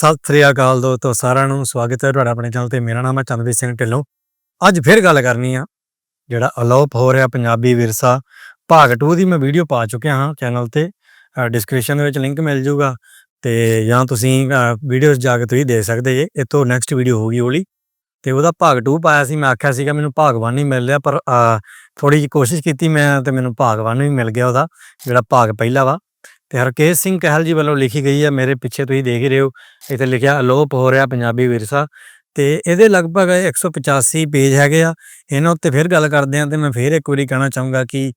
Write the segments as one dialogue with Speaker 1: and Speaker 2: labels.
Speaker 1: ਸਤਿ ਸ੍ਰੀ ਅਕਾਲ ਦੋਸਤੋ, ਸਾਰਿਆਂ ਨੂੰ ਸਵਾਗਤ ਹੈ ਤੁਹਾਡਾ ਆਪਣੇ ਚੈਨਲ ਤੇ। ਮੇਰਾ ਨਾਮ ਹੈ ਚੰਦਵੀਰ ਸਿੰਘ ਢਿੱਲੋਂ। ਅੱਜ ਫਿਰ ਗੱਲ ਕਰਨੀ ਆ, ਜਿਹੜਾ ਅਲੋਪ ਹੋ ਰਿਹਾ ਪੰਜਾਬੀ ਵਿਰਸਾ ਭਾਗ 2 ਦੀ ਮੈਂ ਵੀਡੀਓ ਪਾ ਚੁੱਕਿਆ ਹਾਂ ਚੈਨਲ ਤੇ। ਡਿਸਕ੍ਰਿਪਸ਼ਨ ਦੇ ਵਿੱਚ ਲਿੰਕ ਮਿਲ ਜਾਊਗਾ ਤੇ ਜਾਂ ਤੁਸੀਂ ਵੀਡੀਓਜ਼ ਜਾ ਕੇ ਤੁਸੀਂ ਦੇਖ ਸਕਦੇ ਜੇ ਇਹ ਤੋਂ ਨੈਕਸਟ ਵੀਡੀਓ ਹੋਊਗੀ ਉਹਲੀ ਤੇ ਉਹਦਾ ਭਾਗ 2 ਪਾਇਆ ਸੀ, ਮੈਂ ਆਖਿਆ ਸੀਗਾ ਮੈਨੂੰ ਭਾਗ 1 ਨਹੀਂ ਮਿਲ ਰਿਹਾ, ਪਰ ਥੋੜੀ ਜਿਹੀ ਕੋਸ਼ਿਸ਼ ਕੀਤੀ ਮੈਂ ਤੇ ਮੈਨੂੰ ਭਾਗ 1 ਵੀ ਮਿਲ ਗਿਆ ਉਹਦਾ, ਜਿਹੜਾ ਭਾਗ ਪਹਿਲਾ ਵਾ। ਤੇ ਹਰਕੇਸ਼ ਸਿੰਘ ਕਹਿਲ ਜੀ ਵੱਲੋਂ ਲਿਖੀ ਗਈ ਹੈ, ਮੇਰੇ ਪਿੱਛੇ ਤੁਸੀਂ ਦੇਖ ਰਹੇ ਹੋ। ਇੱਥੇ ਲਿਖਿਆ, ਅਲੋਪ ਹੋ ਰਿਹਾ ਪੰਜਾਬੀ ਵਿਰਸਾ। ਤੇ ਇਹਦੇ ਲਗਭਗ 185 ਪੇਜ ਹੈਗੇ ਆ। ਇਹਨਾਂ ਉੱਤੇ ਫਿਰ ਗੱਲ ਕਰਦੇ ਆ ਤੇ ਮੈਂ ਫਿਰ ਇੱਕ ਵਾਰੀ ਕਹਿਣਾ ਚਾਹੂੰਗਾ ਕਿ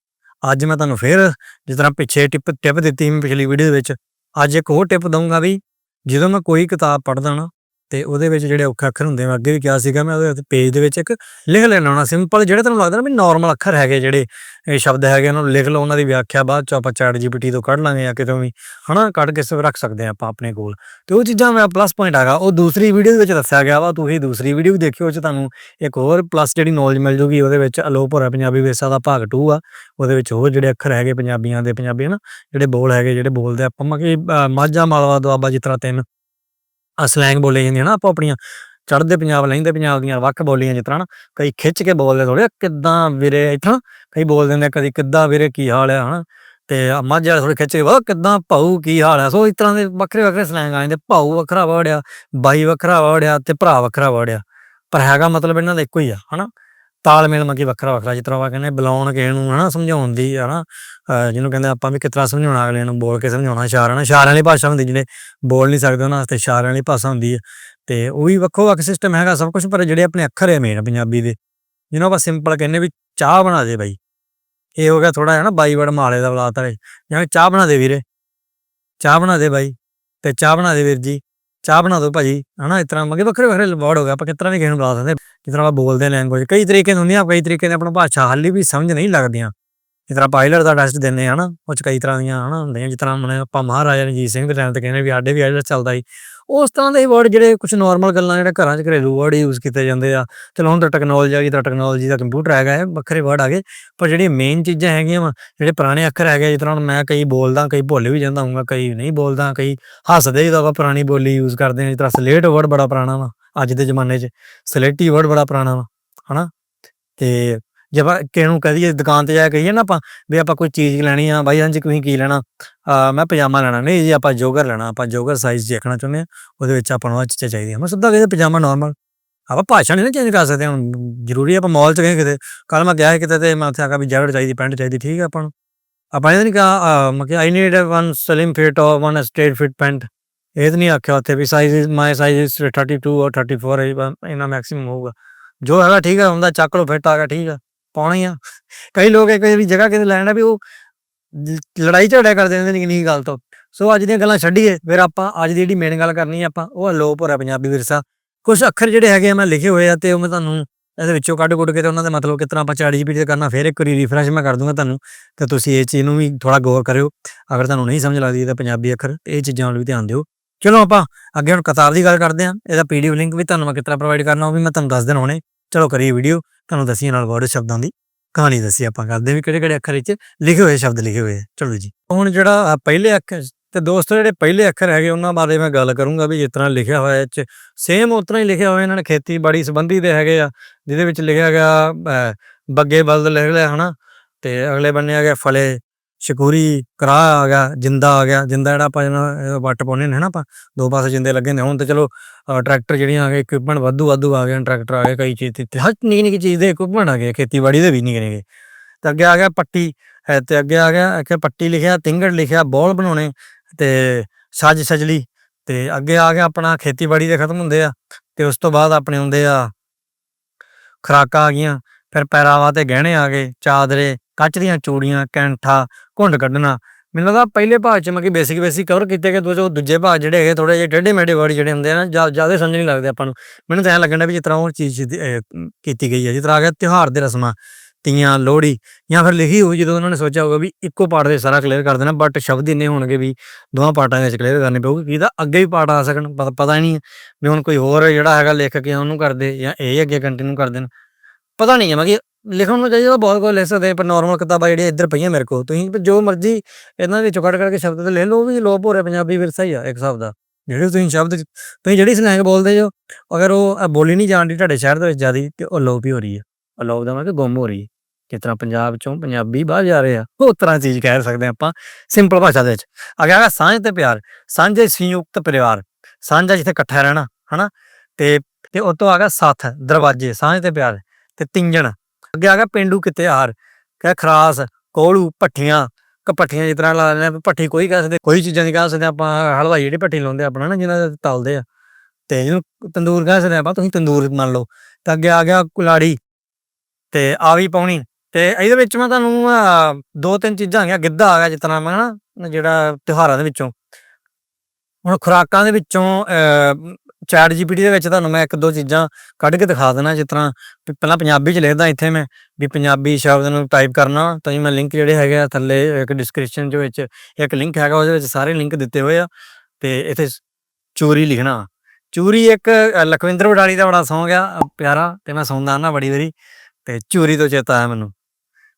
Speaker 1: ਅੱਜ ਮੈਂ ਤੁਹਾਨੂੰ ਫਿਰ ਜਿਸ ਤਰ੍ਹਾਂ ਪਿੱਛੇ ਟਿਪ ਟਿਪ ਦਿੱਤੀ ਮੈਂ ਪਿਛਲੀ ਵੀਡੀਓ ਦੇ ਵਿੱਚ, ਅੱਜ ਇੱਕ ਹੋਰ ਟਿਪ ਦਊਂਗਾ ਵੀ ਜਦੋਂ ਮੈਂ ਕੋਈ ਕਿਤਾਬ ਪੜ੍ਹਦਾ ਨਾ ਤੇ ਉਹਦੇ ਵਿੱਚ ਜਿਹੜੇ ਔਖੇ ਅੱਖਰ ਹੁੰਦੇ ਮੈਂ ਅੱਗੇ ਵੀ ਕਿਹਾ ਸੀਗਾ, ਮੈਂ ਉਹਦੇ ਪੇਜ ਦੇ ਵਿੱਚ ਇੱਕ ਲਿਖ ਲੈਣਾ ਉਹਨਾਂ ਸਿੰਪਲ ਜਿਹੜੇ ਤੁਹਾਨੂੰ ਲੱਗਦਾ ਨਾ ਵੀ ਨਾਰਮਲ ਅੱਖਰ ਹੈਗੇ ਜਿਹੜੇ, ਇਹ ਸ਼ਬਦ ਹੈਗੇ ਉਹਨਾਂ ਨੂੰ ਲਿਖ ਲਓ, ਉਹਨਾਂ ਦੀ ਵਿਆਖਿਆ ਬਾਅਦ ਚ ਆਪਾਂ ਚੈਟ ਜੀਪੀਟੀ ਤੋਂ ਕੱਢ ਲਾਂਗੇ ਜਾਂ ਕਿਤੋਂ ਵੀ, ਹਨਾ, ਕੱਢ ਕੇ ਸਭ ਰੱਖ ਸਕਦੇ ਆ ਆਪਾਂ ਆਪਣੇ ਕੋਲ। ਤੇ ਉਹ ਚੀਜ਼ਾਂ ਮੈਂ ਪਲੱਸ ਪੁਆਇੰਟ ਹੈਗਾ, ਉਹ ਦੂਸਰੀ ਵੀਡੀਓ ਦੇ ਵਿੱਚ ਦੱਸਿਆ ਗਿਆ ਵਾ ਤੁਸੀਂ ਦੂਸਰੀ ਵੀਡੀਓ ਵੀ ਦੇਖਿਓ ਉਹ ਚ ਤੁਹਾਨੂੰ ਇੱਕ ਹੋਰ ਪਲੱਸ ਜਿਹੜੀ ਨੌਲੇਜ ਮਿਲ ਜੂਗੀ, ਉਹਦੇ ਵਿੱਚ ਅਲੋਪ ਹੋ ਪੰਜਾਬੀ ਵਿਰਸਾ ਦਾ ਭਾਗ 2 ਆ, ਉਹਦੇ ਵਿੱਚ ਹੋਰ ਜਿਹੜੇ ਅੱਖਰ ਹੈਗੇ ਪੰਜਾਬੀਆਂ ਦੇ, ਪੰਜਾਬੀ ਹਨਾ, ਜਿਹੜੇ ਬੋਲ ਹੈਗੇ, ਜਿਹੜੇ ਬੋਲਦੇ ਆਪਾਂ ਮਕਿ ਮਾਝਾ ਮਾਲਵਾ ਦੁਆਬਾ ਜਿਸ ਤਰ੍ਹਾਂ ਤਿੰਨ ਸਲੈਂਗ ਬੋਲੇ ਜਾਂਦੀਆਂ ਨਾ, ਆਪੋ ਆਪਣੀਆਂ, ਚੜ੍ਹਦੇ ਪੰਜਾਬ, ਲੈਂਦੇ ਪੰਜਾਬ ਦੀਆਂ ਵੱਖ ਬੋਲੀਆਂ ਜਿਸ ਤਰ੍ਹਾਂ ਨਾ, ਕਈ ਖਿੱਚ ਕੇ ਬੋਲਦੇ ਥੋੜੇ ਕਿੱਦਾਂ ਵੀਰੇ ਇਥਾਂ ਕਈ ਬੋਲ ਦਿੰਦੇ ਕਦੀ ਕਿੱਦਾਂ ਵੀਰੇ ਕੀ ਹਾਲ ਹੈ ਹਨਾ, ਤੇ ਮਾਝੇ ਵਾਲੇ ਥੋੜੇ ਖਿੱਚ ਕੇ ਵਾ ਕਿੱਦਾਂ ਭਾਊ ਕੀ ਹਾਲ ਹੈ ਸੋ ਇਸ ਤਰ੍ਹਾਂ ਦੇ ਵੱਖਰੇ ਵੱਖਰੇ ਸਲੈਂਗ ਆ ਜਾਂਦੇ, ਭਾਊ ਵੱਖਰਾ ਵੜਿਆ ਬਾਈ ਵੱਖਰਾ ਵੜਿਆ ਤੇ ਭਰਾ ਵੱਖਰਾ ਵੜਿਆ ਪਰ ਹੈਗਾ ਮਤਲਬ ਇਹਨਾਂ ਦਾ ਇੱਕੋ ਹੀ ਆ, ਹਨਾ। ਤਾਲਮੇਲ ਮਤਲਬ ਕਿ ਵੱਖਰਾ ਵੱਖਰਾ, ਜਿਸ ਤਰ੍ਹਾਂ ਆਪਾਂ ਕਹਿੰਦੇ ਬੁਲਾਉਣ ਕਿਸੇ ਨੂੰ ਹਨਾ ਸਮਝਾਉਣ ਦੀ ਹਨਾ ਜਿਹਨੂੰ ਕਹਿੰਦੇ ਆਪਾਂ ਵੀ ਕਿਤਰਾ ਸਮਝਾਉਣਾ ਅਗਲੇ ਨੂੰ, ਬੋਲ ਕੇ ਸਮਝਾਉਣਾ ਇਸ਼ਾਰਿਆਂ ਨਾਲ ਇਸ਼ਾਰਿਆਂ ਵਾਲੀ ਭਾਸ਼ਾ ਹੁੰਦੀ ਜਿਹੜੇ ਬੋਲ ਨਹੀਂ ਸਕਦੇ ਉਹਨਾਂ ਵਾਸਤੇ ਇਸ਼ਾਰਿਆਂ ਵਾਲੀ ਭਾਸ਼ਾ ਹੁੰਦੀ ਹੈ ਤੇ ਉਹ ਵੀ ਵੱਖੋ ਵੱਖ ਸਿਸਟਮ ਹੈਗਾ ਸਭ ਕੁਝ ਪਰ ਜਿਹੜੇ ਆਪਣੇ ਅੱਖਰ ਹੈ ਮੇਨ ਪੰਜਾਬੀ ਦੇ, ਜਿਹਨੂੰ ਆਪਾਂ ਸਿੰਪਲ ਕਹਿੰਦੇ ਵੀ ਚਾਹ ਬਣਾ ਦੇ ਬਾਈ। ਇਹ ਹੋ ਗਿਆ ਥੋੜਾ ਹੈ ਨਾ ਬਾਈ ਵੜ ਮਾਲੇ ਦਾ ਬਲਾਤਾ ਜਿਵੇਂ ਚਾਹ ਬਣਾ ਦੇ ਵੀਰੇ। ਚਾਹ ਬਣਾ ਦੇ ਬਾਈ, ਤੇ ਚਾਹ ਬਣਾ ਦੇ ਵੀਰ ਜੀ, ਚਾਹ ਬਣਾ ਦਿਓ ਭਾਜੀ, ਹਨਾ ਇਸ ਤਰ੍ਹਾਂ ਮਗੇ ਵੱਖਰੇ ਵੱਖਰੇ ਵਰਡ ਹੋ ਗਿਆ ਆਪਾਂ ਕਿਸ ਤਰ੍ਹਾਂ ਵੀ ਕਿਸੇ ਨੂੰ ਬੁਲਾ ਸਕਦੇ ਜਿਸ ਤਰ੍ਹਾਂ ਆਪਾਂ ਬੋਲਦੇ ਲੈਂਗੁਏਜ ਕਈ ਤਰੀਕੇ ਹੁੰਦੀਆਂ, ਕਈ ਤਰੀਕੇ ਦੇ ਆਪਣਾ ਭਾਸ਼ਾ ਹਾਲੀ ਵੀ ਸਮਝ ਨਹੀਂ ਲੱਗਦੀਆਂ। ਜਿਸ ਤਰ੍ਹਾਂ ਪਾਇਲਟ ਦਾ ਟੈਸਟ ਦਿੰਦੇ ਹਨਾ ਉਹ ਚ ਕਈ ਤਰ੍ਹਾਂ ਦੀਆਂ ਹਨਾ ਹੁੰਦੀਆਂ, ਜਿਸ ਤਰ੍ਹਾਂ ਮਨੇ ਆਪਾਂ ਮਹਾਰਾਜਾ ਰਣਜੀਤ ਸਿੰਘ ਦੇ ਟਾਈਮ ਤੇ ਕਹਿੰਦੇ ਵੀ ਸਾਡੇ ਵੀ ਆਇਲਟ ਚੱਲਦਾ ਸੀ। ਉਸ ਤਰ੍ਹਾਂ ਦੇ ਵਰਡ ਜਿਹੜੇ ਕੁਝ ਨਾਰਮਲ ਗੱਲਾਂ ਜਿਹੜੇ ਘਰਾਂ 'ਚ ਘਰੇਲੂ ਵਰਡ ਯੂਜ਼ ਕੀਤੇ ਜਾਂਦੇ ਆ। ਚਲੋ ਹੁਣ ਤਾਂ ਟੈਕਨੋਲੋਜੀ ਆ ਗਈ, ਤਾਂ ਟੈਕਨੋਲੋਜੀ ਦਾ ਕੰਪਿਊਟਰ ਹੈਗਾ ਹੈ ਵੱਖਰੇ ਵਰਡ ਆ ਗਏ, ਪਰ ਜਿਹੜੀਆਂ ਮੇਨ ਚੀਜ਼ਾਂ ਹੈਗੀਆਂ ਵਾ, ਜਿਹੜੇ ਪੁਰਾਣੇ ਅੱਖਰ ਹੈਗੇ ਜਿਸ ਤਰ੍ਹਾਂ ਮੈਂ ਕਈ ਬੋਲਦਾ, ਕਈ ਭੁੱਲ ਵੀ ਜਾਂਦਾ ਹੂੰਗਾ ਕਈ ਨਹੀਂ ਬੋਲਦਾ, ਕਈ ਹੱਸਦੇ ਜਦੋਂ ਆਪਾਂ ਪੁਰਾਣੀ ਬੋਲੀ ਯੂਜ਼ ਕਰਦੇ ਹਾਂ ਜਿਸ ਤਰ੍ਹਾਂ ਸਲੇਟ ਵਰਡ ਬੜਾ ਪੁਰਾਣਾ ਵਾ। ਅੱਜ ਦੇ ਜ਼ਮਾਨੇ 'ਚ ਸਲੇਟੀ ਵਰਡ ਬੜਾ ਪੁਰਾਣਾ ਵਾ, ਹਨਾ? ਤੇ ਜੇ ਆਪਾਂ ਕਿਸੇ ਨੂੰ ਕਹਦੀਏ ਦੁਕਾਨ ਤੇ ਜਾ ਕੇ ਕਹੀਏ ਨਾ ਆਪਾਂ ਵੀ ਆਪਾਂ ਕੋਈ ਚੀਜ਼ ਲੈਣੀ ਆ, ਬਾਈ ਹਾਂਜੀ ਤੁਸੀਂ ਕੀ ਲੈਣਾ? ਮੈਂ ਪਜਾਮਾ ਲੈਣਾ। ਨਹੀਂ ਜੀ, ਆਪਾਂ ਜੋਗਰ ਲੈਣਾ, ਆਪਾਂ ਜੋਗਰ ਸਾਈਜ਼ ਦੇਖਣਾ ਚਾਹੁੰਦੇ ਆ, ਉਹਦੇ ਵਿੱਚ ਆਪਾਂ ਨੂੰ ਆ ਚੀਜ਼ਾਂ ਚਾਹੀਦੀਆਂ। ਮੈਂ ਸਿੱਧਾ ਕਹਿੰਦਾ ਪਜਾਮਾ ਨਾਰਮਲ ਆਪਾਂ ਭਾਸ਼ਾ ਨਹੀਂ ਨਾ ਚੇਂਜ ਕਰ ਸਕਦੇ ਹੁਣ, ਜ਼ਰੂਰੀ ਆਪਾਂ ਮਾਲ ਚ ਗਏ ਕਿਤੇ ਕੱਲ ਮੈਂ ਗਿਆ ਕਿਤੇ ਤੇ ਮੈਂ ਉੱਥੇ ਆਖਿਆ ਵੀ ਜੈਕਟ ਚਾਹੀਦੀ, ਪੈਂਟ ਚਾਹੀਦੀ, ਠੀਕ ਆ ਆਪਾਂ ਨੂੰ। ਆਪਾਂ ਇਹ ਨਹੀਂ ਕਹਾ ਮੈਂ ਕਿ I need one slim fit ਔਰ ਵਨ ਸਟ੍ਰੇਟ ਫਿਟ ਪੈਂਟ ਇਹ ਤਾਂ ਨਹੀਂ ਆਖਿਆ ਉੱਥੇ ਵੀ ਸਾਈਜ਼ ਮਾਈ ਸਾਈਜ਼ 32 ਔਰ 34 ਹੈ ਇਹਨਾਂ ਮੈਕਸਿਮਮ ਹੋਊਗਾ। ਜੋ ਹੈਗਾ ਠੀਕ ਹੈ, ਹੁੰਦਾ ਚੱਕ ਲਓ ਫਿੱਟ ਆ ਗਿਆ, ਠੀਕ ਹੈ ਪਾਉਣਾ ਹੀ ਆ। ਕਈ ਲੋਕ ਇੱਕ ਵਾਰੀ ਜਗ੍ਹਾ ਕਿਤੇ ਲੈਣਾ ਵੀ ਉਹ ਲੜਾਈ ਝਗੜਾ ਕਰ ਦਿੰਦੇ ਨੇ ਨਹੀਂ ਗੱਲ ਤੋਂ। ਸੋ ਅੱਜ ਦੀਆਂ ਗੱਲਾਂ ਛੱਡੀਏ, ਫਿਰ ਆਪਾਂ ਅੱਜ ਦੀ ਜਿਹੜੀ ਮੇਨ ਗੱਲ ਕਰਨੀ ਆ, ਆਪਾਂ ਉਹ ਅਲੋਪ ਹੋ ਰਿਹਾ ਪੰਜਾਬੀ ਵਿਰਸਾ। ਕੁਝ ਅੱਖਰ ਜਿਹੜੇ ਹੈਗੇ ਆ, ਮੈਂ ਲਿਖੇ ਹੋਏ ਆ ਤੇ ਉਹ ਮੈਂ ਤੁਹਾਨੂੰ ਇਹਦੇ ਵਿੱਚੋਂ ਕੱਢ ਕੁੱਟ ਕੇ ਤੇ ਉਹਨਾਂ ਦੇ ਮਤਲਬ ਕਿਤਨਾ ਆਪਾਂ ਚਾੜੀ ਜੀਪੀ ਤੇ ਕਰਨਾ, ਫਿਰ ਇੱਕ ਵਾਰੀ ਰਿਫਰੈਸ਼ ਮੈਂ ਕਰ ਦੂੰਗਾ ਤੁਹਾਨੂੰ। ਤੇ ਤੁਸੀਂ ਇਹ ਚੀਜ਼ ਨੂੰ ਵੀ ਥੋੜਾ ਗੌਰ ਕਰਿਓ। ਅਗਰ ਤੁਹਾਨੂੰ ਨਹੀਂ ਸਮਝ ਲੱਗਦੀ ਤਾਂ ਪੰਜਾਬੀ ਅੱਖਰ, ਇਹ ਚੀਜ਼ਾਂ ਵੱਲ ਵੀ ਧਿਆਨ ਦਿਓ। ਚਲੋ ਆਪਾਂ ਅੱਗੇ ਹੁਣ ਕਿਤਾਬ ਦੀ ਗੱਲ ਕਰਦੇ ਹਾਂ। ਇਹਦਾ ਪੀਡੀਐਫ ਲਿੰਕ ਵੀ ਤੁਹਾਨੂੰ ਮੈਂ ਕਿਤਨਾ ਪ੍ਰੋਵਾਈਡ ਕਰਨਾ ਉਹ ਵੀ ਮੈਂ ਤੁਹਾਨੂੰ ਦੱਸ ਦੇਣਾ ਹੁਣੇ। ਚਲੋ ਕਰੀਏ ਵੀਡੀਓ ਤੁਹਾਨੂੰ ਦੱਸੀਏ ਨਾਲ ਵਰਡ ਸ਼ਬਦਾਂ ਦੀ। ਕਹਾਣੀ ਦੱਸੀ ਆਪਾਂ ਕਰਦੇ ਵੀ ਕਿਹੜੇ ਕਿਹੜੇ ਅੱਖਰ ਵਿੱਚ ਲਿਖੇ ਹੋਏ ਸ਼ਬਦ ਲਿਖੇ ਹੋਏ ਚਲੋ ਜੀ। ਹੁਣ ਜਿਹੜਾ ਪਹਿਲੇ ਅੱਖਰ ਤੇ ਦੋਸਤੋ ਜਿਹੜੇ ਪਹਿਲੇ ਅੱਖਰ ਹੈਗੇ ਉਹਨਾਂ ਬਾਰੇ ਮੈਂ ਗੱਲ ਕਰੂੰਗਾ ਵੀ ਜਿਸ ਤਰ੍ਹਾਂ ਲਿਖਿਆ ਹੋਇਆ ਇਹ ਚ ਸੇਮ ਉਤਨਾ ਹੀ ਲਿਖਿਆ ਹੋਇਆ ਇਹਨਾਂ ਨੇ ਖੇਤੀਬਾੜੀ ਸੰਬੰਧੀ ਦੇ ਹੈਗੇ ਆ, ਜਿਹਦੇ ਵਿੱਚ ਲਿਖਿਆ ਗਿਆ ਬੱਗੇ ਬਲਦ ਲਿਖ ਲਿਆ ਹਨਾ, ਤੇ ਅਗਲੇ ਬੰਨੇ ਆ ਗਿਆ ਫਲੇ ਸ਼ਕੂਰੀ ਕਰਾ ਆ ਗਿਆ, ਜਿੰਦਾ ਆ ਗਿਆ, ਜਿੰਦਾ ਜਿਹੜਾ ਆਪਾਂ ਜਨਾ ਵੱਟ ਪਾਉਨੇ ਨੇ ਹਨਾ ਆਪਾਂ, ਦੋ ਪਾਸੇ ਜਿੰਦੇ ਲੱਗੇ ਨੇ ਹੁਣ ਤੇ ਚਲੋ ਟਰੈਕਟਰ ਜਿਹੜੀਆਂ ਆ ਗਏ ਇਕਵਿਪਮੈਂਟ ਵਾਧੂ ਵਾਧੂ ਆ ਗਏ, ਟਰੈਕਟਰ ਆ ਗਏ, ਕਈ ਚੀਜ਼ ਤੇ ਹਰ ਨਿੱਕੀ ਨਿੱਕੀ ਚੀਜ਼ ਦੇ ਇਕਵਿਪਮੈਂਟ ਆ ਗਏ, ਖੇਤੀਬਾੜੀ ਦੇ ਵੀ ਨਿੱਕੇ ਕਰੇਗੇ ਤੇ ਅੱਗੇ ਆ ਗਿਆ ਪੱਟੀ ਤੇ ਅੱਗੇ ਆ ਗਿਆ, ਇੱਕ ਪੱਟੀ ਲਿਖਿਆ, ਤਿੰਗੜ ਲਿਖਿਆ, ਬੋਲ ਬਣਾਉਣੇ, ਤੇ ਸੱਜ ਸਜਲੀ, ਤੇ ਅੱਗੇ ਆ ਗਿਆ ਆਪਣਾ ਖੇਤੀਬਾੜੀ ਦੇ ਖਤਮ ਹੁੰਦੇ ਆ, ਤੇ ਉਸ ਤੋਂ ਬਾਅਦ ਆਪਣੇ ਹੁੰਦੇ ਆ, ਖਰਾਕਾਂ ਆ ਗਈਆਂ, ਫਿਰ ਪੈਰਾਵਾ ਤੇ ਗਹਿਣੇ ਆ ਗਏ, ਚਾਦਰੇ ਕੱਚ ਦੀਆਂ ਚੂੜੀਆਂ, ਕੈਂਠਾ, ਘੁੰਡ ਕੱਢਣਾ। ਮੈਨੂੰ ਲੱਗਦਾ ਪਹਿਲੇ ਭਾਗ ਚ ਮੈਂ ਕਿ ਬੇਸਿਕ ਬੇਸਿਕ ਕਵਰ ਕੀਤੇ ਗਏ ਦੋ ਦੂਜੇ ਭਾਗ ਜਿਹੜੇ ਹੈਗੇ ਥੋੜੇ ਜਿਹੇ ਟੇਢੇ ਮੇਢੇ ਵਰਡ ਜਿਹੜੇ ਹੁੰਦੇ ਆ ਨਾ ਜ਼ਿਆਦਾ ਸਮਝ ਨਹੀਂ ਲੱਗਦੇ ਆਪਾਂ ਨੂੰ। ਮੈਨੂੰ ਤਾਂ ਐਂ ਲੱਗਣਾ ਵੀ ਜਿਸ ਤਰ੍ਹਾਂ ਉਹ ਚੀਜ਼ ਕੀਤੀ ਗਈ ਹੈ। ਜਿਸ ਤਰ੍ਹਾਂ ਆ ਗਿਆ ਤਿਉਹਾਰ ਦੇ ਰਸਮਾਂ, ਤੀਆਂ, ਲੋਹੜੀ ਜਾਂ ਫਿਰ ਲਿਖੀ ਹੋਈ ਜਦੋਂ ਉਹਨਾਂ ਨੇ ਸੋਚਿਆ ਹੋਊਗਾ ਵੀ ਇੱਕੋ ਪਾਰਟ ਦੇ ਸਾਰਾ ਕਲੀਅਰ ਕਰ ਦੇਣਾ ਬਟ ਸ਼ਬਦ ਇੰਨੇ ਹੋਣਗੇ ਵੀ ਦੋਵਾਂ ਪਾਰਟਾਂ ਵਿੱਚ ਕਲੀਅਰ ਕਰਨੇ ਪਊਗੇ। ਕਿਹਦਾ ਅੱਗੇ ਵੀ ਪਾਰਟ ਆ ਸਕਣ ਪਤਾ ਨਹੀਂ ਵੀ ਹੁਣ ਕੋਈ ਹੋਰ ਜਿਹੜਾ ਹੈਗਾ ਲੇਖਕ ਕੇ ਉਹਨੂੰ ਕਰਦੇ ਜਾਂ ਇਹ ਅੱਗੇ ਕੰਟੀਨਿਊ ਕਰ ਦੇਣ ਪਤਾ ਨਹੀਂ ਹੈ ਮੈਂ ਕਿ ਲਿਖਣ ਨੂੰ ਚਾਹੀਦਾ ਬਹੁਤ ਕੁਝ ਲਿਖ ਸਕਦੇ ਪਰ ਨਾਰਮਲ ਕਿਤਾਬਾਂ ਜਿਹੜੀਆਂ ਇੱਧਰ ਪਈਆਂ ਮੇਰੇ ਕੋਲ। ਤੁਸੀਂ ਜੋ ਮਰਜ਼ੀ ਇਹਨਾਂ ਵਿੱਚੋਂ ਕੱਢ ਕੱਢ ਕੇ ਸ਼ਬਦ ਤੇ ਲੈ ਲਓ ਵੀ ਲੋਪ ਹੋ ਰਿਹਾ ਪੰਜਾਬੀ ਵਿਰਸਾ ਹੀ ਆ, ਇੱਕ ਹਿਸਾਬ ਦਾ। ਜਿਹੜੇ ਤੁਸੀਂ ਸ਼ਬਦ ਤੁਸੀਂ ਜਿਹੜੀ ਸਲੈਂਗ ਬੋਲਦੇ ਜੋ, ਅਗਰ ਉਹ ਬੋਲੀ ਨਹੀਂ ਜਾਣਦੀ ਤੁਹਾਡੇ ਸ਼ਹਿਰ ਦੇ ਵਿੱਚ ਜਿਆਦੀ, ਤੇ ਉਹ ਲੋਪ ਹੀ ਹੋ ਰਹੀ ਹੈ। ਅਲੋਪ ਦਾ ਮਤਲਬ ਗੁੰਮ ਹੋ ਰਹੀ ਹੈ। ਜਿਸ ਤਰ੍ਹਾਂ ਪੰਜਾਬ ਚੋਂ ਪੰਜਾਬੀ ਬਾਹਰ ਜਾ ਰਹੇ ਆ, ਉਹ ਤਰ੍ਹਾਂ ਚੀਜ਼ ਕਹਿ ਸਕਦੇ ਆਪਾਂ ਸਿੰਪਲ ਭਾਸ਼ਾ ਦੇ ਵਿੱਚ। ਅਗਰ ਹੈਗਾ ਸਾਂਝ ਤੇ ਪਿਆਰ, ਸਾਂਝੇ ਸੰਯੁਕਤ ਪਰਿਵਾਰ, ਸਾਂਝਾ ਜਿੱਥੇ ਇਕੱਠਾ ਰਹਿਣਾ, ਹਨਾ? ਤੇ ਤੇ ਉਹ ਤੋਂ ਆ ਗਿਆ ਸਾਥ, ਦਰਵਾਜ਼ੇ, ਸਾਂਝ ਤੇ ਪਿਆਰ, ਤੇ ਤਿੰਜਣ ਅੱਗੇ ਆ ਗਿਆ ਪਿੰਡੂ ਕਿਤੇ ਹਾਰ, ਕਹ ਖਰਾਸ, ਕੋਲੂ, ਭੱਠੀਆਂ ਕਪੱਠੀਆਂ ਜਿਸ ਤਰ੍ਹਾਂ ਲਾ ਲੈਂਦੇ ਆ ਭੱਠੀ ਕੋਈ ਕਹਿ ਸਕਦੇ, ਕੋਈ ਚੀਜ਼ਾਂ ਨਹੀਂ ਕਹਿ ਸਕਦੇ ਆਪਾਂ, ਹਲਵਾਈ ਜਿਹੜੀ ਭੱਠੀ ਲਾਉਂਦੇ ਆਪਣਾ ਨਾ, ਜਿਹਨਾਂ ਦੇ ਤਲਦੇ ਆ। ਤੇ ਜਿਹਨੂੰ ਤੰਦੂਰ ਕਹਿ ਸਕਦੇ ਆਪਾਂ, ਤੁਸੀਂ ਤੰਦੂਰ ਮੰਨ ਲਓ। ਤਾਂ ਅੱਗੇ ਆ ਗਿਆ ਕੁਲਾੜੀ, ਤੇ ਆਵੀ ਪਾਉਣੀ। ਤੇ ਇਹਦੇ ਵਿੱਚ ਮੈਂ ਤੁਹਾਨੂੰ ਦੋ ਤਿੰਨ ਚੀਜ਼ਾਂ ਆ ਗਿਆ ਗਿੱਧਾ ਆ ਗਿਆ ਜਿਸ ਤਰ੍ਹਾਂ ਮੈਂ ਨਾ, ਜਿਹੜਾ ਤਿਉਹਾਰਾਂ ਦੇ ਵਿੱਚੋਂ। ਹੁਣ ਖੁਰਾਕਾਂ ਦੇ ਵਿੱਚੋਂ ਚੈਟ ਜੀਪੀਟੀ ਦੇ ਵਿੱਚ ਤੁਹਾਨੂੰ ਮੈਂ ਇੱਕ ਦੋ ਚੀਜ਼ਾਂ ਕੱਢ ਕੇ ਦਿਖਾ ਦੇਣਾ, ਜਿਸ ਤਰ੍ਹਾਂ ਵੀ ਪਹਿਲਾਂ ਪੰਜਾਬੀ ਚ ਲਿਖਦਾ ਇੱਥੇ ਮੈਂ, ਵੀ ਪੰਜਾਬੀ ਸ਼ਬਦ ਨੂੰ ਟਾਈਪ ਕਰਨਾ, ਤਾਂ ਜੀ ਮੈਂ ਲਿੰਕ ਜਿਹੜੇ ਹੈਗੇ ਆ ਥੱਲੇ ਇੱਕ ਡਿਸਕ੍ਰਿਪਸ਼ਨ ਦੇ ਵਿੱਚ ਇੱਕ ਲਿੰਕ ਹੈਗਾ, ਉਹਦੇ ਵਿੱਚ ਸਾਰੇ ਲਿੰਕ ਦਿੱਤੇ ਹੋਏ ਆ, ਤੇ ਇੱਥੇ ਸ- ਚੂਰੀ ਲਿਖਣਾ। ਚੂਰੀ ਇੱਕ ਲਖਵਿੰਦਰ ਵਡਾਲੀ ਦਾ ਬੜਾ Song ਆ ਪਿਆਰਾ, ਤੇ ਮੈਂ ਸੁਣਦਾ ਨਾ ਬੜੀ ਵਾਰੀ, ਤੇ ਚੂਰੀ ਤੋਂ ਚੇਤਾ ਆਇਆ ਮੈਨੂੰ।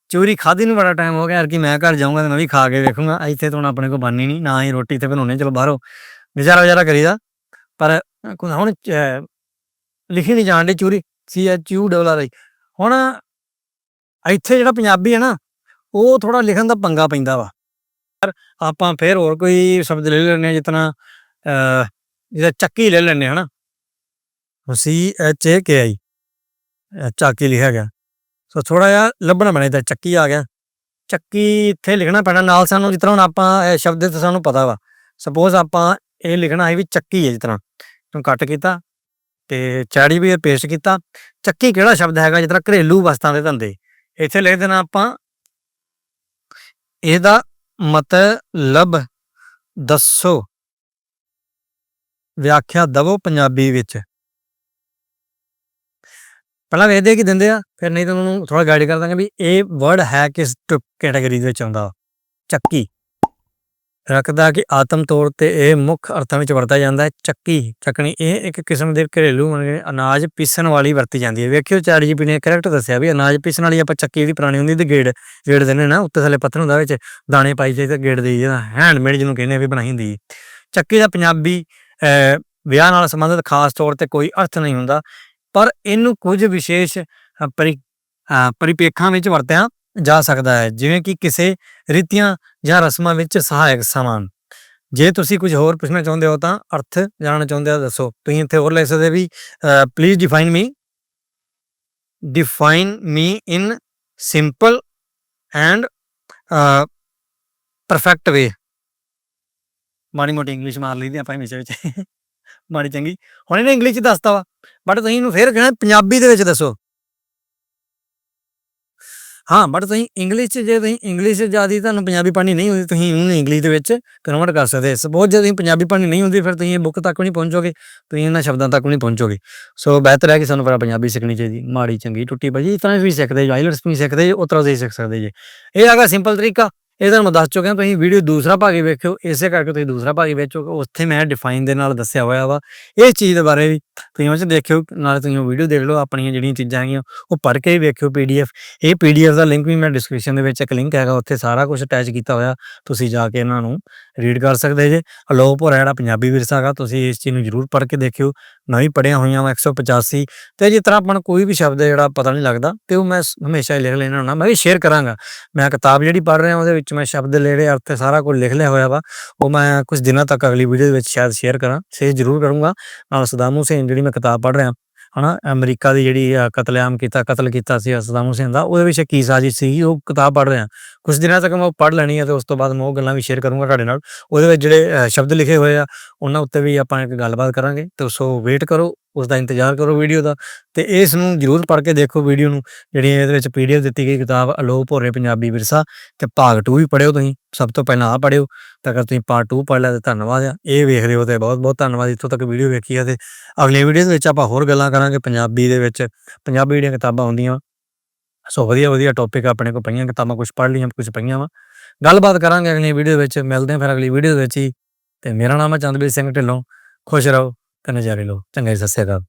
Speaker 1: ਚੂਰੀ ਖਾਧੀ ਨੂੰ ਬੜਾ ਟਾਈਮ ਹੋ ਗਿਆ, ਯਾਰ ਕਿ ਮੈਂ ਘਰ ਜਾਊਂਗਾ ਤੇ ਮੈਂ ਵੀ ਖਾ ਕੇ ਵੇਖੂੰਗਾ, ਇੱਥੇ ਤਾਂ ਹੁਣ ਆਪਣੇ ਕੋਲ ਬਣਨੀ ਨਹੀਂ, ਨਾ ਹੀ ਰੋਟੀ ਤੇ ਬਣਾਉਣੇ, ਚਲੋ ਬਾਹਰੋਂ ਗੁਜ਼ਾਰਾ ਗੁਜ਼ਾਰਾ ਕਰੀਦਾ, ਪਰ ਕੋਈ ਹੁਣ ਲਿਖੀ ਨਹੀਂ ਜਾਣ ਦੀ ਚੂਰੀ, C H U double R I. ਹੁਣ ਇੱਥੇ ਜਿਹੜਾ ਪੰਜਾਬੀ ਹੈ ਨਾ, ਉਹ ਥੋੜਾ ਲਿਖਣ ਦਾ ਪੰਗਾ ਪੈਂਦਾ ਵਾ। ਪਰ ਆਪਾਂ ਫੇਰ ਹੋਰ ਕੋਈ ਸ਼ਬਦ ਲੈ ਲੈਂਦੇ ਹਾਂ ਜਿਤਨਾ ਅ ਜਿਹਦਾ ਚੱਕੀ ਲੈ ਲੈਂਦੇ ਹਾਂ, ਹਨਾ। ਸੀ ਐਚ ਏ ਕੇ ਆਈ ਚੱਕੀ ਲਿਖਿਆ ਗਿਆ। ਸੋ ਥੋੜਾ ਜਿਹਾ ਲੱਭਣਾ ਪੈਣਾ, ਇਹਦਾ ਚੱਕੀ ਆ ਗਿਆ। ਚੱਕੀ ਇੱਥੇ ਲਿਖਣਾ ਪੈਣਾ, ਨਾਲ ਸਾਨੂੰ ਜਿਸ ਤਰ੍ਹਾਂ ਹੁਣ ਆਪਾਂ, ਇਹ ਸ਼ਬਦ ਤੇ ਸਾਨੂੰ ਪਤਾ ਵਾ। ਸਪੋਜ਼ ਆਪਾਂ ਇਹ ਲਿਖਣਾ ਹੈ ਵੀ ਚੱਕੀ ਹੈ ਜਿਸ ਤਰ੍ਹਾਂ। ਨੂੰ ਕੱਟ ਕੀਤਾ ਤੇ ਚੈੜੀ ਵੀ ਪੇਸਟ ਕੀਤਾ। ਚੱਕੀ ਕਿਹੜਾ ਸ਼ਬਦ ਹੈਗਾ ਜਿਸ ਤਰ੍ਹਾਂ ਘਰੇਲੂ ਵਸਤਾਂ ਦੇ ਧੰਦੇ। ਇੱਥੇ ਲਿਖ ਦੇਣਾ ਆਪਾਂ। ਇਹਦਾ ਮਤਲਬ ਦੱਸੋ। ਵਿਆਖਿਆ ਦਵੋ ਪੰਜਾਬੀ ਵਿੱਚ। ਪਹਿਲਾਂ ਵੇਖਦੇ ਕਿ ਦਿੰਦੇ ਆ, ਫਿਰ ਨਹੀਂ ਤਾਂ ਉਹਨੂੰ ਥੋੜਾ ਗਾਈਡ ਕਰ ਦਾਂਗੇ ਵੀ ਇਹ ਵਰਡ ਹੈ ਕਿਸ ਕੈਟਾਗਰੀ ਦੇ ਵਿੱਚ ਆਉਂਦਾ। ਚੱਕੀ। ਰੱਖਦਾ ਕਿ ਆਤਮ ਤੌਰ ਤੇ ਇਹ ਮੁੱਖ ਅਰਥਾਂ ਵਿੱਚ ਵਰਤਿਆ ਜਾਂਦਾ ਹੈ ਚੱਕੀ ਚੱਕਣੀ। ਇਹ ਇੱਕ ਕਿਸਮ ਦੇ ਘਰੇਲੂ ਮਤਲਬ ਅਨਾਜ ਪੀਸਣ ਵਾਲੀ ਵਰਤੀ ਜਾਂਦੀ ਹੈ। ਵੇਖਿਓ ਚਾਰ ਜੀਪੀ ਨੇ ਕਰੈਕਟ ਦੱਸਿਆ ਵੀ ਅਨਾਜ ਪੀਸਣ ਵਾਲੀ ਆਪਾਂ ਚੱਕੀ ਜਿਹੜੀ ਪੁਰਾਣੀ ਹੁੰਦੀ ਤੇ ਗੇੜ ਗੇੜ ਦਿੰਦੇ ਨਾ ਉੱਤੇ ਥੱਲੇ ਪੱਥਰ ਹੁੰਦਾ ਵਿੱਚ ਦਾਣੇ ਪਾਈ ਜਾਈ ਤੇ ਗੇੜ ਦੇਈ ਜਿਹੜਾ ਹੈਂਡਮੇਡ ਜਿਹਨੂੰ ਕਹਿੰਦੇ ਵੀ ਬਣਾਈ ਹੁੰਦੀ ਚੱਕੀ ਦਾ ਪੰਜਾਬੀ ਵਿਆਹ ਨਾਲ ਸੰਬੰਧਿਤ ਖਾਸ ਤੌਰ ਤੇ ਕੋਈ ਅਰਥ ਨਹੀਂ ਹੁੰਦਾ ਪਰ ਇਹਨੂੰ ਕੁਝ ਵਿਸ਼ੇਸ਼ ਅ, ਪਰਿਪੇਖਾਂ ਵਿੱਚ ਵਰਤਿਆ ਜਾ ਸਕਦਾ ਹੈ, ਜਿਵੇਂ ਕਿ ਕਿਸੇ ਰੀਤੀਆਂ ਜਾਂ ਰਸਮਾਂ ਵਿੱਚ ਸਹਾਇਕ ਸਮਾਨ। ਜੇ ਤੁਸੀਂ ਕੁਝ ਹੋਰ ਪੁੱਛਣਾ ਚਾਹੁੰਦੇ ਹੋ ਤਾਂ ਅਰਥ ਜਾਣਨਾ ਚਾਹੁੰਦੇ ਹੋ ਦੱਸੋ। ਤੁਸੀਂ ਇੱਥੇ ਹੋਰ ਲਿਖ ਸਕਦੇ ਵੀ please define me define me in simple and perfect way ਮਾੜੀ ਮੋਟੀ ਇੰਗਲਿਸ਼ ਮਾਰ ਲਈਦੀ ਆਪਾਂ ਵਿੱਚ ਵਿੱਚ। ਮਾੜੀ ਚੰਗੀ। ਹੁਣ ਇਹਨੇ ਇੰਗਲਿਸ਼ ਚ ਦੱਸਤਾ ਵਾ। ਬਟ ਤੁਸੀਂ ਇਹਨੂੰ ਫੇਰ ਕਹਿਣਾ ਪੰਜਾਬੀ ਦੇ ਵਿੱਚ ਦੱਸੋ। ਹਾਂ ਬਟ ਤੁਸੀਂ ਇੰਗਲਿਸ਼ ਚ, ਜੇ ਤੁਸੀਂ ਇੰਗਲਿਸ਼ ਜ਼ਿਆਦਾ ਤੁਹਾਨੂੰ ਪੰਜਾਬੀ ਪੜ੍ਹਨੀ ਨਹੀਂ ਹੁੰਦੀ ਤੁਸੀਂ ਇਹਨੂੰ ਇੰਗਲਿਸ਼ ਦੇ ਵਿੱਚ ਕਨਵਰਟ ਕਰ ਸਕਦੇ ਸਪੋਜ਼ ਜੇ ਤੁਸੀਂ ਪੰਜਾਬੀ ਪੜ੍ਹਨੀ ਨਹੀਂ ਹੁੰਦੀ ਫਿਰ ਤੁਸੀਂ ਇਹ ਬੁੱਕ ਤੱਕ ਵੀ ਨਹੀਂ ਪਹੁੰਚੋਗੇ, ਤੁਸੀਂ ਇਹਨਾਂ ਸ਼ਬਦਾਂ ਤੱਕ ਵੀ ਨਹੀਂ ਪਹੁੰਚੋਗੇ। ਸੋ ਬਿਹਤਰ ਹੈ ਕਿ ਸਾਨੂੰ ਪਹਿਲਾਂ ਪੰਜਾਬੀ ਸਿੱਖਣੀ ਚਾਹੀਦੀ, ਮਾੜੀ ਚੰਗੀ ਟੁੱਟੀ ਭੱਜੀ, ਇਸ ਤਰ੍ਹਾਂ ਵੀ ਸਿੱਖਦੇ ਜੋ ਆਈਲਟਸ ਵੀ ਸਿੱਖਦੇ ਜੋ ਉਸ ਤਰ੍ਹਾਂ ਤੁਸੀਂ ਸਿੱਖ ਸਕਦੇ ਜੀ। ਇਹ ਹੈਗਾ ਸਿੰਪਲ ਤਰੀਕਾ। ਇਹ ਤੁਹਾਨੂੰ ਦੱਸ ਚੁੱਕਿਆ, ਤੁਸੀਂ ਵੀਡੀਓ ਦੂਸਰਾ ਭਾਗ ਹੀ ਵੇਖਿਓ, ਇਸੇ ਕਰਕੇ ਤੁਸੀਂ ਦੂਸਰਾ ਭਾਗ ਹੀ ਵੇਚੋਗੇ ਉੱਥੇ ਮੈਂ ਡਿਫਾਈਨ ਦੇ ਨਾਲ ਦੱਸਿਆ ਹੋਇਆ ਵਾ, ਇਹ ਚੀਜ਼ ਦੇ ਬਾਰੇ ਵੀ ਤੁਸੀਂ ਉਹ 'ਚ ਦੇਖਿਓ, ਨਾਲੇ ਤੁਸੀਂ ਉਹ ਵੀਡੀਓ ਦੇਖ ਲਓ, ਆਪਣੀਆਂ ਜਿਹੜੀਆਂ ਚੀਜ਼ਾਂ ਹੈਗੀਆਂ, ਉਹ ਪੜ੍ਹ ਕੇ ਵੀ ਵੇਖਿਓ ਪੀਡੀਐਫ ਇਹ ਪੀਡੀਐਫ ਦਾ ਲਿੰਕ ਵੀ ਮੈਂ ਡਿਸਕ੍ਰਿਪਸ਼ਨ ਦੇ ਵਿੱਚ ਇੱਕ ਲਿੰਕ ਹੈਗਾ, ਉੱਥੇ ਸਾਰਾ ਕੁਝ ਅਟੈਚ ਕੀਤਾ ਹੋਇਆ, ਤੁਸੀਂ ਜਾ ਕੇ ਇਹਨਾਂ ਨੂੰ ਰੀਡ ਕਰ ਸਕਦੇ ਜੇ। ਅਲੋਪ ਹੋ ਜਿਹੜਾ ਪੰਜਾਬੀ ਵਿਰਸਾ ਹੈਗਾ, ਤੁਸੀਂ ਇਸ ਚੀਜ਼ ਨੂੰ ਜ਼ਰੂਰ ਪੜ੍ਹ ਕੇ ਦੇਖਿਓ। ਨਵੀਂ ਪੜ੍ਹੀਆਂ ਹੋਈਆਂ ਵਾ 185 ਤੇ ਜਿਸ ਤਰ੍ਹਾਂ ਆਪਾਂ ਨੂੰ ਕੋਈ ਵੀ ਸ਼ਬਦ ਜਿਹੜਾ ਪਤਾ ਨਹੀਂ ਲੱਗਦਾ, ਤੇ ਉਹ ਮੈਂ ਹਮੇਸ਼ਾ ਹੀ ਲਿਖ ਲੈਣਾ ਹੁੰਦਾ, ਮੈਂ ਵੀ ਸ਼ੇਅਰ ਕਰਾਂਗਾ। ਮੈਂ ਕਿਤਾਬ ਜਿਹੜੀ ਪੜ੍ਹ ਰਿਹਾ, ਉਹਦੇ ਵਿੱਚ ਮੈਂ ਸ਼ਬਦ ਜਿਹੜੇ ਅਰਥ ਸਾਰਾ ਕੁਝ ਲਿਖ ਲਿਆ ਹੋਇਆ ਵਾ ਉਹ ਮੈਂ ਕੁਝ ਦਿਨਾਂ ਤੱਕ ਅਗਲੀ ਵੀਡੀਓ ਦੇ ਵਿੱਚ ਸ਼ਾਇਦ ਸ਼ੇਅਰ ਕਰਾਂ ਸ਼ੇਅਰ ਜ਼ਰੂਰ ਕਰੂੰਗਾ। ਨਾਲ ਸਦਾਮ ਹੁਸੈਨ ਜਿਹੜੀ ਮੈਂ ਕਿਤਾਬ ਪੜ੍ਹ ਰਿਹਾ ਹਨਾ ਅਮਰੀਕਾ ਦੀ ਜਿਹੜੀ ਅ, ਕਤਲੇਆਮ ਕੀਤਾ ਕਤਲ ਕੀਤਾ ਸੀ ਸਦਾਮ ਹੁਸੈਨ ਦਾ ਉਹਦੇ ਵਿੱਚ ਕੀ ਸਾਜ਼ਿਸ਼ ਸੀ ਉਹ ਕਿਤਾਬ ਪੜ੍ਹ ਰਿਹਾ। ਕੁਝ ਦਿਨਾਂ ਤੱਕ ਮੈਂ ਉਹ ਪੜ੍ਹ ਲੈਣੀ ਹੈ ਤੇ ਉਸ ਤੋਂ ਬਾਅਦ ਮੈਂ ਉਹ ਗੱਲਾਂ ਵੀ ਸ਼ੇਅਰ ਕਰੂੰਗਾ ਤੁਹਾਡੇ ਨਾਲ। ਉਹਦੇ ਵਿੱਚ ਜਿਹੜੇ ਸ਼ਬਦ ਲਿਖੇ ਹੋਏ ਆ ਉਹਨਾਂ ਉੱਤੇ ਵੀ ਆਪਾਂ ਇੱਕ ਗੱਲਬਾਤ ਕਰਾਂਗੇ ਤੇ ਸੋ ਵੇਟ ਕਰੋ ਉਸ ਦਾ ਇੰਤਜ਼ਾਰ ਕਰੋ ਵੀਡੀਓ ਦਾ ਤੇ ਇਸ ਨੂੰ ਜਰੂਰ ਪੜ੍ਹ ਕੇ ਦੇਖੋ ਵੀਡੀਓ ਨੂੰ, ਜਿਹੜੀ ਇਹਦੇ ਵਿੱਚ ਪੀਡੀਐਫ ਦਿੱਤੀ ਗਈ ਕਿਤਾਬ ਅਲੋਪ ਭੋਰੇ ਪੰਜਾਬੀ ਵਿਰਸਾ ਤੇ ਭਾਗ 2 ਵੀ ਪੜਿਓ ਤੁਸੀਂ, ਸਭ ਤੋਂ ਪਹਿਲਾਂ ਆ ਪੜਿਓ ਤਾਂ ਅਗਰ ਤੁਸੀਂ ਪਾਰਟ 2 ਪੜ੍ਹ ਲਿਆ ਤਾਂ ਧੰਨਵਾਦ ਆ, ਇਹ ਵੇਖ ਰਹੇ ਹੋ ਤੇ ਬਹੁਤ ਬਹੁਤ ਧੰਨਵਾਦ, ਇੱਥੋਂ ਤੱਕ ਵੀਡੀਓ ਵੇਖੀ ਆ ਤੇ ਅਗਲੀ ਵੀਡੀਓ ਦੇ ਵਿੱਚ ਆਪਾਂ ਹੋਰ ਗੱਲਾਂ ਕਰਾਂਗੇ ਪੰਜਾਬੀ ਦੇ ਵਿੱਚ, ਪੰਜਾਬੀ ਜਿਹੜੀਆਂ ਕਿਤਾਬਾਂ ਹੁੰਦੀਆਂ ਸੋ ਵਧੀਆ ਵਧੀਆ ਟੌਪਿਕ ਆਪਣੇ ਕੋਲ ਪਈਆਂ ਕਿਤਾਬਾਂ ਕੁਝ ਪੜ੍ਹ ਲਈਆਂ ਕੁਝ ਪਈਆਂ ਵਾ। ਗੱਲਬਾਤ ਕਰਾਂਗੇ ਅਗਲੀ ਵੀਡੀਓ ਵਿੱਚ, ਮਿਲਦੇ ਹਾਂ ਫਿਰ ਅਗਲੀ ਵੀਡੀਓ ਦੇ ਵਿੱਚ ਹੀ, ਤੇ ਮੇਰਾ ਨਾਮ ਹੈ ਚੰਦਬੀਰ ਸਿੰਘ ਢਿੱਲੋਂ, ਖੁਸ਼ ਰਹੋ। ਤੇ ਨਜ਼ਾਰੇ ਲਓ ਚੰਗਾ ਜੀ ਸਤਿ ਸ਼੍ਰੀ ਅਕਾਲ